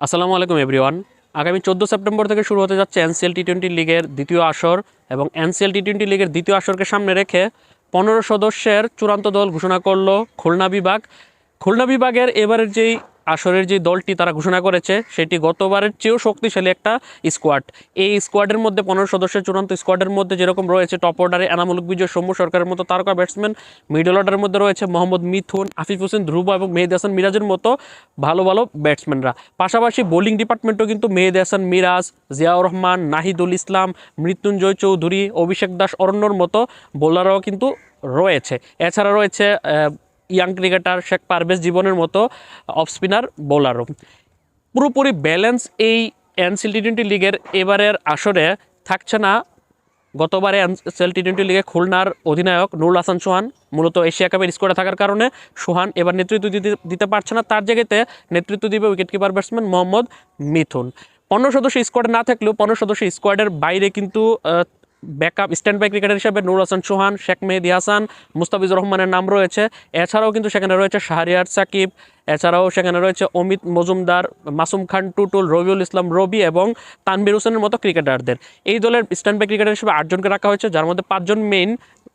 আসসালামু আলাইকুম, এভরিওয়ান। আগামী চোদ্দ সেপ্টেম্বর থেকে শুরু হতে যাচ্ছে এনসিএল টি টোয়েন্টি লিগের দ্বিতীয় আসর এবং এনসিএল টি টোয়েন্টি লিগের দ্বিতীয় আসরকে সামনে রেখে পনেরো সদস্যের চূড়ান্ত দল ঘোষণা করল খুলনা বিভাগ। খুলনা বিভাগের এবারের যেই আসরের যে দলটি তারা ঘোষণা করেছে, সেটি গতবারের চেয়েও শক্তিশালী একটা স্কোয়াড এই স্কোয়াডের মধ্যে পনেরো সদস্যের চূড়ান্ত স্কোয়াডের মধ্যে যেরকম রয়েছে টপ অর্ডারে এনামুলক বিজয়, সৌম্য সরকারের মতো তারকা ব্যাটসম্যান মিডল অর্ডারের মধ্যে রয়েছে মোহাম্মদ মিথুন, আফিফ হোসেন, ধ্রুব এবং মেহেদ হাসান মিরাজের মতো ভালো ভালো ব্যাটসম্যানরা পাশাপাশি বোলিং ডিপার্টমেন্টও কিন্তু মেহেদ হাসান মিরাজ, জিয়াউর রহমান, নাহিদুল ইসলাম, মৃত্যুঞ্জয় চৌধুরী, অভিষেক দাস অরণ্যর মতো বোলাররাও কিন্তু রয়েছে। এছাড়া রয়েছে ইয়াং ক্রিকেটার শেখ পারভেজ জীবনের মতো অফ স্পিনার বোলারও পুরোপুরি ব্যালেন্স এই এনসিএল টি টোয়েন্টি লিগের এবারের আসরে থাকছে না। গতবারে এনসিএল টি টোয়েন্টি লিগে খুলনার অধিনায়ক নুরুল হাসান সোহান, মূলত এশিয়া কাপের স্কোয়াডে থাকার কারণে সোহান এবার নেতৃত্ব দিতে দিতে পারছে না। তার জায়গাতে নেতৃত্ব দিবে wicket keeper batsman Mohammad Mithun. পনেরো সদস্য স্কোয়াড না থাকলেও পনেরো সদস্য স্কোয়াডের বাইরে কিন্তু ব্যাকআপ স্ট্যান্ড বাই ক্রিকেটার হিসেবে নূর হাসান সোহান, শেখ মেহেদি হাসান, মুস্তাফিজুর রহমানের নাম রয়েছে। এছাড়াও কিন্তু সেখানে রয়েছে শাহরিয়ার সাকিব, এছাড়াও সেখানে রয়েছে অমিত মজুমদার, মাসুম খান, টুটুল, রবিউল ইসলাম, রবি এবং তানবির হোসেনের মতো ক্রিকেটারদের। এই দলের স্ট্যান্ড বাই ক্রিকেটার হিসেবে আটজনকে রাখা হয়েছে, যার মধ্যে পাঁচজন মেইন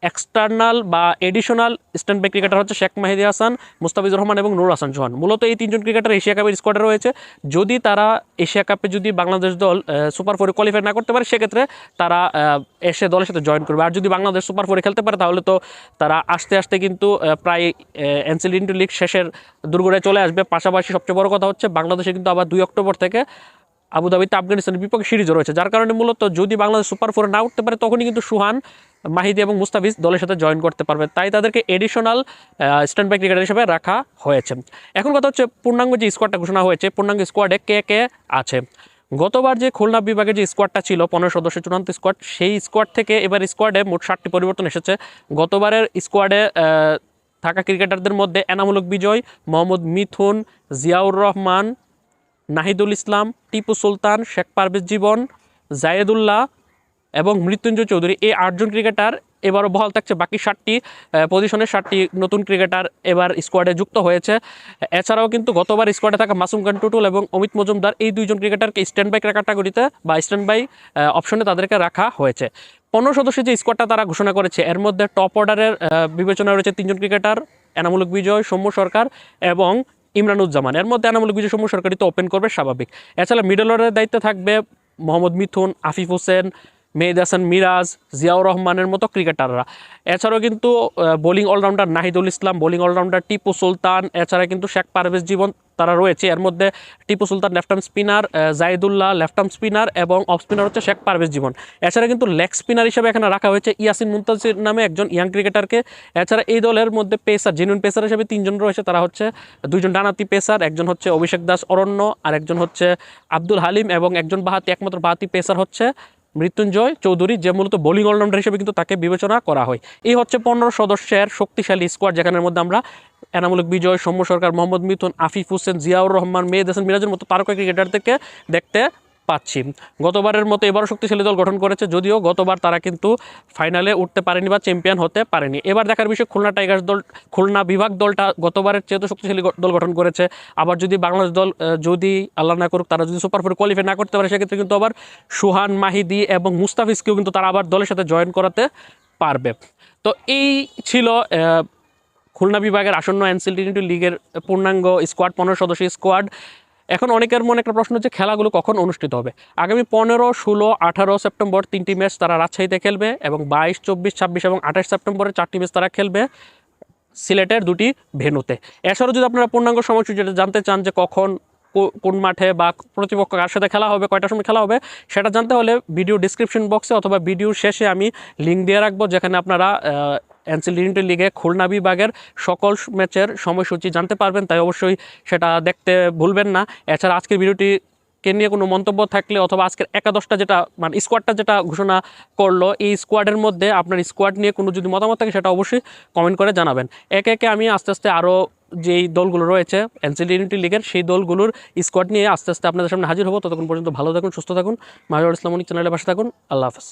এক্সটার্নাল বা এডিশনাল স্ট্যান্ড বাই ক্রিকেটার হচ্ছে শেখ মেহেদি হাসান, মুস্তাফিজুর রহমান এবং নুর হাসান চৌহান। মূলত এই তিনজন ক্রিকেটার এশিয়া কাপের স্কোয়াডে রয়েছে। যদি তারা এশিয়া কাপে যদি বাংলাদেশ দল সুপার ফোরে কোয়ালিফাই না করতে পারে, সেক্ষেত্রে তারা এসে দলের সাথে জয়েন করবে। আর যদি বাংলাদেশ সুপার ফোরে খেলতে পারে, তাহলে তো তারা আস্তে আস্তে কিন্তু প্রায় এনসিল ইন্টু লিগ শেষের দুর্গড়ে চলে আসবে। পাশাপাশি সবচেয়ে বড় কথা হচ্ছে, বাংলাদেশে কিন্তু আবার দুই অক্টোবর থেকে আবুধাবিতে আফগানিস্তানের বিপক্ষে সিরিজও রয়েছে। যার কারণে মূলত যদি বাংলাদেশ সুপার ফোরে না উঠতে পারে, তখনই কিন্তু সুহান মাহিদি এবং মুস্তাফিজ দলের সাথে জয়েন করতে পারবে তাই তাদেরকে এডিশনাল স্ট্যান্ড বাই ক্রিকেটার হিসেবে রাখা হয়েছে। এখন কথা হচ্ছে, পূর্ণাঙ্গ যে স্কোয়াডটা ঘোষণা হয়েছে, পূর্ণাঙ্গ স্কোয়াডে কে কে আছে? গতবার যে খুলনা বিভাগের যে স্কোয়াডটা ছিল, পনেরো সদস্য চূড়ান্ত স্কোয়াড সেই স্কোয়াড থেকে এবার স্কোয়াডে মোট ষাটটি পরিবর্তন এসেছে। গতবারের স্কোয়াডে থাকা ক্রিকেটারদের মধ্যে এনামূলক বিজয়, মোহাম্মদ মিথুন, জিয়াউর রহমান, নাহিদুল ইসলাম, টিপু সুলতান, শেখ পারভেজ জীবন, জায়েদুল্লাহ এবং মৃত্যুঞ্জয় চৌধুরী, এই আটজন ক্রিকেটার এবারও বহাল থাকছে বাকি ষাটটি পজিশনের ষাটটি নতুন ক্রিকেটার এবার স্কোয়াডে যুক্ত হয়েছে। এছাড়াও কিন্তু গতবার স্কোয়াডে থাকা মাসুম খান টুটুল এবং অমিত মজুমদার, এই দুইজন ক্রিকেটারকে স্ট্যান্ড বাই ক্যাটাগরিতে বা স্ট্যান্ড বাই অপশনে তাদেরকে রাখা হয়েছে। পনেরো সদস্যের যে স্কোয়াডটা তারা ঘোষণা করেছে, এর মধ্যে টপ অর্ডারের বিবেচনা রয়েছে তিনজন ক্রিকেটার এনামূলক বিজয়, সৌম্য সরকার এবং ইমরানুজ্জামান। এর মধ্যে এনামূলক বিজয়, সৌম্য সরকারই তো ওপেন করবে, স্বাভাবিক। এছাড়া মিডল অর্ডারের দায়িত্বে থাকবে মোহাম্মদ মিথুন, আফিফ হোসেন মেহেদ হাসান, মিরাজ, জিয়াউর রহমানের মতো ক্রিকেটাররা। এছাড়াও কিন্তু bowling allrounder Nahidul Islam bowling allrounder Tipu Sultan, এছাড়া কিন্তু শেখ পারভেজ জীবন তারা রয়েছে। এর মধ্যে Tipu Sultan left arm spinner Zaidullah left arm spinner এবং অফ স্পিনার হচ্ছে শেখ পারভেজ জীবন। এছাড়া কিন্তু লেগ স্পিনার হিসেবে এখানে রাখা হয়েছে ইয়াসিন মুন্তাজির নামে একজন ইয়াং ক্রিকেটারকে এছাড়া এই দলের মধ্যে পেসার জেনুইন পেসার হিসেবে তিনজন রয়েছে। তারা হচ্ছে দুইজন ডানাতি পেসার, একজন হচ্ছে অভিষেক দাস অরণ্য আর একজন হচ্ছে আব্দুল হালিম এবং একজন বাহাতি, একমাত্র বাহাতি পেসার হচ্ছে মৃত্যুঞ্জয় চৌধুরী, যে মূলত বোলিং অলরাউন্ডার হিসেবে কিন্তু তাকে বিবেচনা করা হয়। এই হচ্ছে পনেরো সদস্যের শক্তিশালী স্কোয়াড যেখানের মধ্যে আমরা এনামূলক বিজয়, সৌম্য সরকার, মোহাম্মদ মিথুন, আফিফ হোসেন, জিয়াউর রহমান, মেহেদ হাসান মিরাজের মতো তারকা ক্রিকেটারদেরকে দেখতে পাচ্ছি। গতবারের মতো এবারও শক্তিশালী দল গঠন করেছে, যদিও গতবার তারা কিন্তু ফাইনালে উঠতে পারেনি বা চ্যাম্পিয়ন হতে পারেনি। এবার দেখার বিষয়, খুলনা টাইগার্স দল, খুলনা বিভাগ দলটা গতবারের চেয়ে শক্তিশালী দল গঠন করেছে। আবার যদি বাংলাদেশ দল যদি আল্লাহ না করুক, তারা যদি সুপার ফোর কোয়ালিফাই না করতে পারে, সেক্ষেত্রে কিন্তু আবার সুহান, মাহিদি এবং মুস্তাফিজকেও কিন্তু তারা আবার দলের সাথে জয়েন করাতে পারবে। তো এই ছিল খুলনা বিভাগের আসন্ন এনসিল টি টোয়েন্টি লিগের পূর্ণাঙ্গ স্কোয়াড পনেরো সদস্য স্কোয়াড এখন অনেকের মনে একটা প্রশ্ন হচ্ছে খেলাগুলো কখন অনুষ্ঠিত হবে? আগামী পনেরো, ষোলো, আঠারো সেপ্টেম্বর তিনটি ম্যাচ তারা রাজশাহীতে খেলবে এবং বাইশ, চব্বিশ, ছাব্বিশ এবং আঠাশ সেপ্টেম্বরে চারটি ম্যাচ তারা খেলবে সিলেটের দুটি ভেনুতে। এছাড়াও যদি আপনারা পূর্ণাঙ্গ সময়সূচি যেটা জানতে চান যে কখন কোন মাঠে বা প্রতিপক্ষ কার সাথে খেলা হবে, কয়টার সময় খেলা হবে, সেটা জানতে হলে ভিডিও ডিসক্রিপশন বক্সে অথবা ভিডিওর শেষে আমি লিঙ্ক দিয়ে রাখব, যেখানে আপনারা এনসিল টি লিগে খুলনা বিভাগের সকল ম্যাচের সময়সূচি জানতে পারবেন, তাই অবশ্যই সেটা দেখতে ভুলবেন না। এছাড়া আজকের ভিডিওটি কে নিয়ে কোনো মন্তব্য থাকলে অথবা আজকের একাদশটা যেটা মানে স্কোয়াডটা যেটা ঘোষণা করল, এই স্কোয়াডের মধ্যে আপনার স্কোয়াড নিয়ে কোনো যদি মতামত থাকে সেটা অবশ্যই কমেন্ট করে জানাবেন। একে একে আমি আস্তে আস্তে আরও যেই দলগুলো রয়েছে, এনসিল ইউনিটি লিগের সেই দলগুলোর স্কোয়াড নিয়ে আস্তে আস্তে আপনাদের সামনে হাজির হব। ততক্ষণ পর্যন্ত ভালো থাকুন, সুস্থ থাকুন। মাহিরুল ইসলাম চ্যানেলের পাশে থাকুন। আল্লাহ হাফেজ।